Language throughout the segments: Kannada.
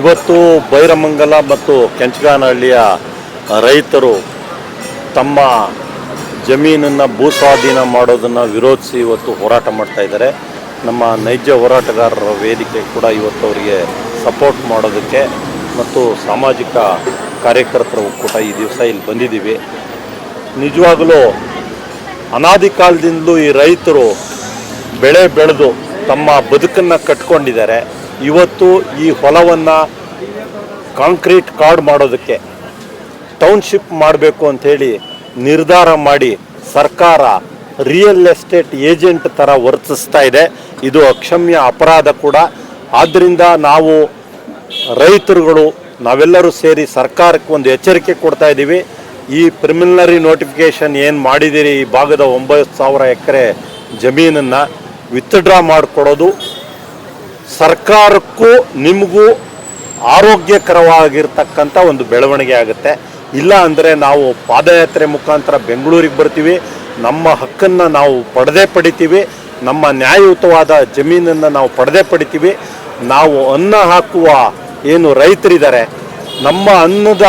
ಇವತ್ತು ಬೈರಮಂಗಲ ಮತ್ತು ಕೆಂಚಗಾನಹಳ್ಳಿಯ ರೈತರು ತಮ್ಮ ಜಮೀನನ್ನು ಭೂಸ್ವಾಧೀನ ಮಾಡೋದನ್ನು ವಿರೋಧಿಸಿ ಇವತ್ತು ಹೋರಾಟ ಮಾಡ್ತಾ ಇದ್ದಾರೆ. ನಮ್ಮ ನೈಜ ಹೋರಾಟಗಾರರ ವೇದಿಕೆ ಕೂಡ ಇವತ್ತು ಅವರಿಗೆ ಸಪೋರ್ಟ್ ಮಾಡೋದಕ್ಕೆ ಮತ್ತು ಸಾಮಾಜಿಕ ಕಾರ್ಯಕರ್ತರ ಒಕ್ಕೂಟ ಈ ದಿವಸ ಇಲ್ಲಿ ಬಂದಿದ್ದೀವಿ. ನಿಜವಾಗಲೂ ಅನಾದಿ ಕಾಲದಿಂದಲೂ ಈ ರೈತರು ಬೆಳೆ ಬೆಳೆದು ತಮ್ಮ ಬದುಕನ್ನು ಕಟ್ಕೊಂಡಿದ್ದಾರೆ. ಇವತ್ತು ಈ ಹೊಲವನ್ನು ಕಾಂಕ್ರೀಟ್ ಕಾರ್ಡ್ ಮಾಡೋದಕ್ಕೆ ಟೌನ್ಶಿಪ್ ಮಾಡಬೇಕು ಅಂಥೇಳಿ ನಿರ್ಧಾರ ಮಾಡಿ ಸರ್ಕಾರ ರಿಯಲ್ ಎಸ್ಟೇಟ್ ಏಜೆಂಟ್ ಥರ ವರ್ತಿಸ್ತಾ ಇದೆ. ಇದು ಅಕ್ಷಮ್ಯ ಅಪರಾಧ ಕೂಡ. ಆದ್ದರಿಂದ ನಾವು ರೈತರುಗಳು, ನಾವೆಲ್ಲರೂ ಸೇರಿ ಸರ್ಕಾರಕ್ಕೆ ಒಂದು ಎಚ್ಚರಿಕೆ ಕೊಡ್ತಾ ಇದ್ದೀವಿ ಈ ಪ್ರಿಮಿನರಿ ನೋಟಿಫಿಕೇಶನ್ ಏನು ಮಾಡಿದ್ದೀರಿ ಈ ಭಾಗದ ಒಂಬತ್ತು ಸಾವಿರ ಎಕರೆ ಜಮೀನನ್ನು ವಿತ್ಡ್ರಾ ಮಾಡಿಕೊಡೋದು ಸರ್ಕಾರಕ್ಕೂ ನಿಮಗೂ ಆರೋಗ್ಯಕರವಾಗಿರ್ತಕ್ಕಂಥ ಒಂದು ಬೆಳವಣಿಗೆ ಆಗುತ್ತೆ. ಇಲ್ಲ ಅಂದರೆ ನಾವು ಪಾದಯಾತ್ರೆ ಮುಖಾಂತರ ಬೆಂಗಳೂರಿಗೆ ಬರ್ತೀವಿ. ನಮ್ಮ ಹಕ್ಕನ್ನು ನಾವು ಪಡೆದೇ ಪಡಿತೀವಿ. ನಮ್ಮ ನ್ಯಾಯಯುತವಾದ ಜಮೀನನ್ನು ನಾವು ಪಡೆದೇ ಪಡಿತೀವಿ. ನಾವು ಅನ್ನ ಹಾಕುವ ಏನು ರೈತರಿದ್ದಾರೆ, ನಮ್ಮ ಅನ್ನದ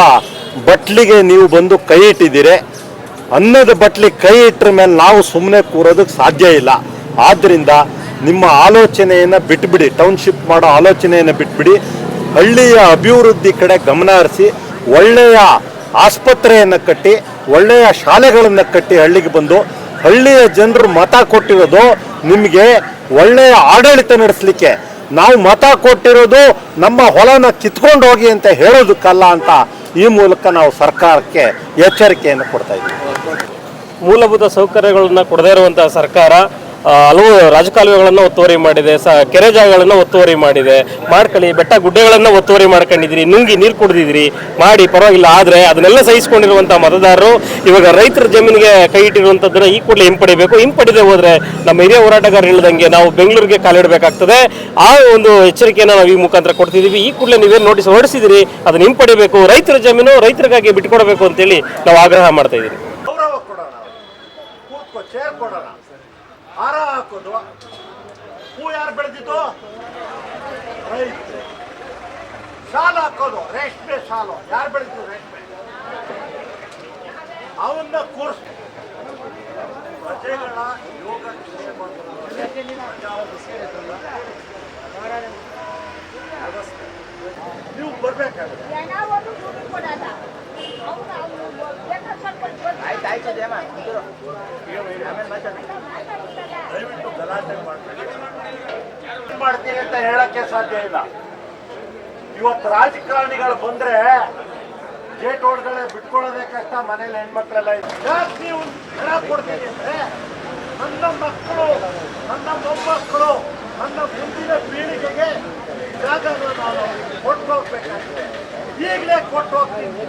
ಬಟ್ಲಿಗೆ ನೀವು ಬಂದು ಕೈ ಇಟ್ಟಿದ್ದೀರಿ. ಅನ್ನದ ಬಟ್ಲಿ ಕೈ ಇಟ್ಟರ ಮೇಲೆ ನಾವು ಸುಮ್ಮನೆ ಕೂರೋದಕ್ಕೆ ಸಾಧ್ಯ ಇಲ್ಲ. ಆದ್ದರಿಂದ ನಿಮ್ಮ ಆಲೋಚನೆಯನ್ನು ಬಿಟ್ಬಿಡಿ ಟೌನ್ಶಿಪ್ ಮಾಡೋ ಆಲೋಚನೆಯನ್ನು ಬಿಟ್ಬಿಡಿ, ಹಳ್ಳಿಯ ಅಭಿವೃದ್ಧಿ ಕಡೆ ಗಮನ ಹರಿಸಿ, ಒಳ್ಳೆಯ ಆಸ್ಪತ್ರೆಯನ್ನು ಕಟ್ಟಿ, ಒಳ್ಳೆಯ ಶಾಲೆಗಳನ್ನು ಕಟ್ಟಿ ಹಳ್ಳಿಗೆ ಬಂದು, ಹಳ್ಳಿಯ ಜನರು ಮತ ಕೊಟ್ಟಿರೋದು ನಿಮಗೆ ಒಳ್ಳೆಯ ಆಡಳಿತ ನಡೆಸಲಿಕ್ಕೆ. ನಾವು ಮತ ಕೊಟ್ಟಿರೋದು ನಮ್ಮ ಹೊಲನ ಕಿತ್ಕೊಂಡು ಹೋಗಿ ಅಂತ ಹೇಳೋದಕ್ಕಲ್ಲ ಅಂತ ಈ ಮೂಲಕ ನಾವು ಸರ್ಕಾರಕ್ಕೆ ಎಚ್ಚರಿಕೆಯನ್ನು ಕೊಡ್ತಾ ಇದ್ದೀವಿ. ಮೂಲಭೂತ ಸೌಕರ್ಯಗಳನ್ನು ಕೊಡದೇ ಇರುವಂತಹ ಸರ್ಕಾರ ಹಲವು ರಾಜಕಾಲುವೆಗಳನ್ನು ಒತ್ತುವರಿ ಮಾಡಿದೆ, ಸ, ಕೆರೆ ಜಾಗಗಳನ್ನು ಒತ್ತುವರಿ ಮಾಡಿದೆ, ಮಾಡ್ಕೊಳ್ಳಿ, ಬೆಟ್ಟ ಗುಡ್ಡೆಗಳನ್ನು ಒತ್ತುವರಿ ಮಾಡ್ಕೊಂಡಿದ್ರಿ ನುಂಗಿ ನೀರು ಕುಡಿದಿದ್ರಿ ಮಾಡಿ, ಪರವಾಗಿಲ್ಲ, ಆದರೆ ಅದನ್ನೆಲ್ಲ ಸಹಿಸಿಕೊಂಡಿರುವಂಥ ಮತದಾರರು ಇವಾಗ ರೈತರ ಜಮೀನಿಗೆ ಕೈ ಇಟ್ಟಿರುವಂಥದ್ದನ್ನ ಈ ಕೂಡಲೇ ಹಿಂಪಡಿಬೇಕು. ಹಿಂಪಡಿದೆ ಹೋದರೆ ನಮ್ಮ ಹಿರಿಯ ಹೋರಾಟಗಾರರು ಹೇಳಿದಂಗೆ ನಾವು ಬೆಂಗಳೂರಿಗೆ ಕಾಲಿಡಬೇಕಾಗ್ತದೆ. ಆ ಒಂದು ಎಚ್ಚರಿಕೆಯನ್ನು ನಾವು ಈ ಮುಖಾಂತರ ಕೊಡ್ತಿದ್ದೀವಿ. ಈ ಕೂಡಲೇ ನೀವೇನು ನೋಟಿಸ್ ಹೊರಡಿಸಿದಿರಿ, ಅದನ್ನ ಹಿಂಪಡಿಬೇಕು. ರೈತರ ಜಮೀನು ರೈತರಿಗಾಗಿ ಬಿಟ್ಕೊಡಬೇಕು ಅಂತೇಳಿ ನಾವು ಆಗ್ರಹ ಮಾಡ್ತಾ ಇದ್ದೀವಿ. ಹಾರ ಹಾಕೋದು. ಹೂ ಯಾರು ಬೆಳೆದಿದ್ದು? ರೈತರು. ಶಾಲು ಹಾಕೋದು, ರೇಷ್ಮೆ ಶಾಲು. ಯಾರು ಬೆಳೆದಿದ್ದು ರೇಷ್ಮೆ? ಅವನ್ನ ಕೂರ್ಸ್. ಪ್ರಜೆಗಳ ಯೋಗ ನೀವು ಬರ್ಬೇಕಾಗುತ್ತೆ ಅಂತ ಹೇಳಕ್ಕೆ ಸಾಧ್ಯ ಇಲ್ಲ. ಇವತ್ತು ರಾಜಕಾರಣಿಗಳು ಬಂದ್ರೆ ಗೇಟ್ ಒಳಗಡೆ ಬಿಟ್ಕೊಳ್ಳೋದೇ ಕಷ್ಟ, ಮನೇಲಿ ಹೆಣ್ಮಕ್ಳೆಲ್ಲ ಜಾಸ್ತಿ ನೀವು ಹಣ ಕೊಡ್ತೀನಿ ಅಂದ್ರೆ ನನ್ನ ಮಕ್ಕಳು, ನನ್ನ ಮೊಮ್ಮಕ್ಕಳು, ನನ್ನ ಮುಂದಿನ ಪೀಳಿಗೆಗೆ ಜಾಗ ನಾನು ಕೊಟ್ಟು ಹೋಗ್ಬೇಕಾಗ್ತದೆ ಈಗಲೇ ಕೊಟ್ಟು ಹೋಗ್ತೀನಿ.